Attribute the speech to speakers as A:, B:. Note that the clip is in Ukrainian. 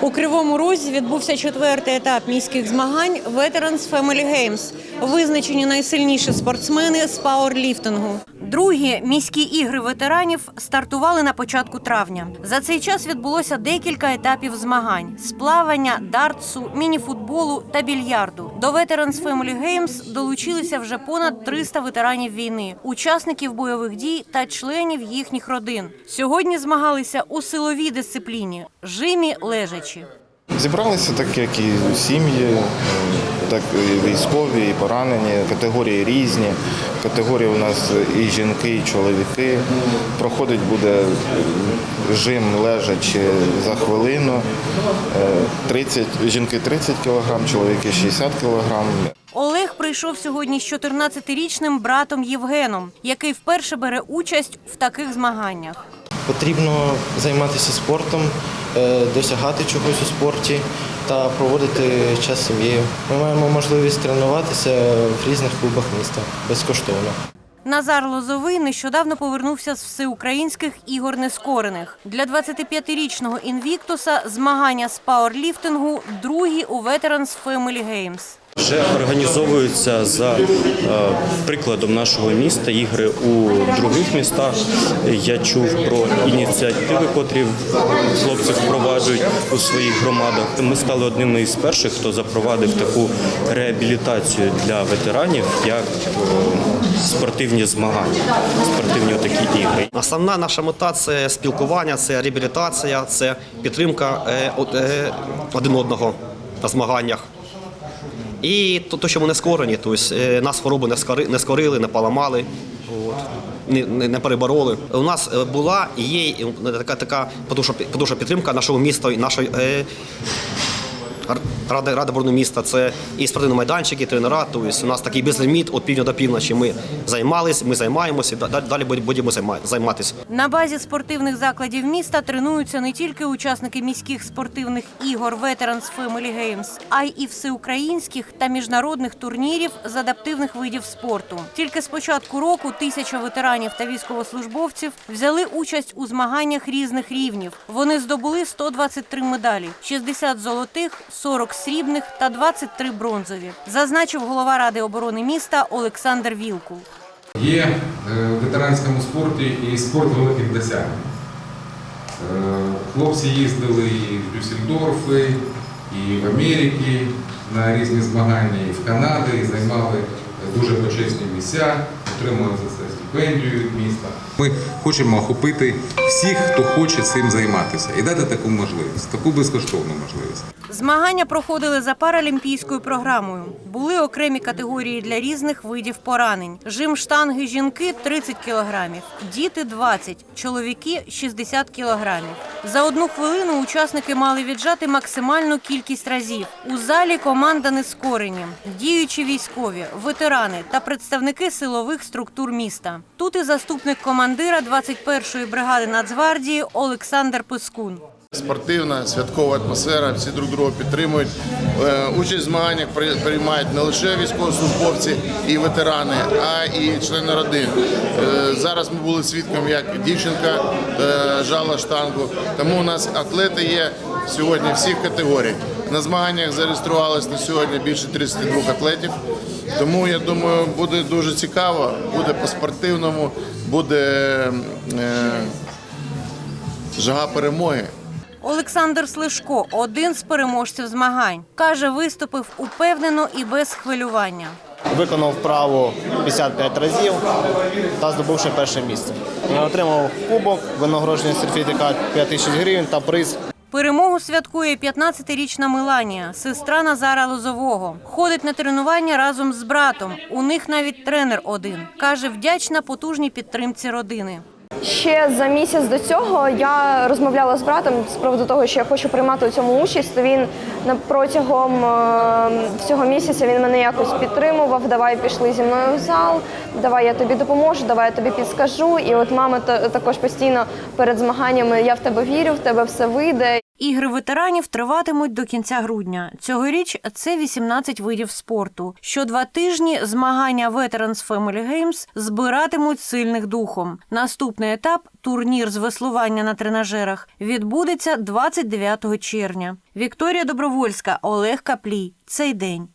A: У Кривому Розі відбувся четвертий етап міських змагань Veterans Family Games. Визначені найсильніші спортсмени з пауерліфтингу. Другі міські ігри ветеранів стартували на початку травня. За цей час відбулося декілька етапів змагань: з плавання, дартсу, мініфутболу та більярду. До Veterans Family Games долучилися вже понад 300 ветеранів війни, учасників бойових дій та членів їхніх родин. Сьогодні змагалися у силовій дисципліні жимі лежачі.
B: Зібралися так, як і сім'ї, е, так і військові, і поранені. Категорії різні. Категорії у нас і жінки, і чоловіки. Проходить буде жим лежачи за хвилину. Е, 30, жінки 30 кг, чоловіки 60 кг.
A: Олег прийшов сьогодні з 14-річним братом Євгеном, який вперше бере участь в таких змаганнях.
C: Потрібно займатися спортом, е, досягати чогось у спорті та проводити час з сім'єю. Ми маємо можливість тренуватися в різних клубах міста безкоштовно.
A: Назар Лозовий нещодавно повернувся з всеукраїнських ігор нескорених. Для 25-річного інвіктуса змагання з пауерліфтингу другі у Veterans Family Games.
D: Вже організовуються за е, прикладом нашого міста ігри у других містах. Я чув про ініціативи, котрі хлопці впроваджують у своїх громадах. Ми стали одними із перших, хто запровадив таку реабілітацію для ветеранів, як е, спортивні змагання, спортивні такі ігри.
E: Основна наша мета це спілкування, це реабілітація, це підтримка е, один одного на змаганнях. І то, то що не скорені, тобто е, нас хвороби не, скори, не скорили, не поламали, от, не, не, не перебороли. У нас е, була і є така, така подушна, подушна підтримка нашого міста, і нашої е, Рада, Рада оборони міста це і спортивні майданчики, і тренера. Тобто у нас такий безліміт від півдня до півночі. Ми займалися, ми займаємося, далі будемо займа- займатися.
A: На базі спортивних закладів міста тренуються не тільки учасники міських спортивних ігор Veterans Family Games, а й і всеукраїнських та міжнародних турнірів з адаптивних видів спорту. Тільки з початку року тисяча ветеранів та військовослужбовців взяли участь у змаганнях різних рівнів. Вони здобули 123 медалі: 60 золотих, 40 срібних та 23 бронзові. Зазначив голова ради оборони міста Олександр Вілкул.
F: Є е, в ветеранському спорті і спорт великих досягнень. Е, Хлопці їздили і в Дюссельдорфи, і в Америці на різні змагання, і в Канади, і займали дуже почесні місця, отримали за це стипендію від міста. Ми хочемо охопити всіх, хто хоче цим займатися, і дати таку можливість, таку безкоштовну можливість.
A: Змагання проходили за паралімпійською програмою. Були окремі категорії для різних видів поранень. Жим штанги жінки 30 кілограмів, діти 20, чоловіки 60 кілограмів. За одну хвилину учасники мали віджати максимальну кількість разів. У залі команда нескорені, діючі військові, ветерани та представники силових структур міста. Тут і заступник командира 21-ї бригади Нацгвардії Олександр Пискун.
G: Спортивна святкова атмосфера, всі друг друга підтримують. Е, Участь в змаганнях приймають не лише військовослужбовці і ветерани, а і члени родин. Е, Зараз ми були свідком, як дівчинка е, жала штангу. Тому у нас атлети є сьогодні всіх категорій. На змаганнях зареєструвалось на сьогодні більше 32 атлетів. Тому я думаю, буде дуже цікаво, буде по-спортивному, буде жага перемоги.
A: Олександр Слишко один з переможців змагань. Каже, виступив упевнено і без хвилювання.
C: Виконав вправу 55 разів та здобувши перше місце. Отримав кубок, винагороджений сертифікат 5 тисяч гривень та приз
A: Перемогу святкує 15-річна Меланія, сестра Назара Лозового. Ходить на тренування разом з братом. У них навіть тренер один. Каже, вдячна потужній підтримці родини.
H: Ще за місяць до цього я розмовляла з братом з приводу того, що я хочу приймати у цьому участь. Він на- протягом е, всього місяця він мене якось підтримував. Давай пішли зі мною в зал, давай я тобі допоможу, давай я тобі підскажу. І от мама та- також постійно перед змаганнями я в тебе вірю, в тебе все вийде.
A: Ігри ветеранів триватимуть до кінця грудня. Цьогоріч це 18 видів спорту. Що два тижні змагання Veterans Family Games збиратимуть сильних духом. Наступний етап турнір з веслування на тренажерах відбудеться 29 червня. Вікторія Добровольська, Олег Каплій. Цей день.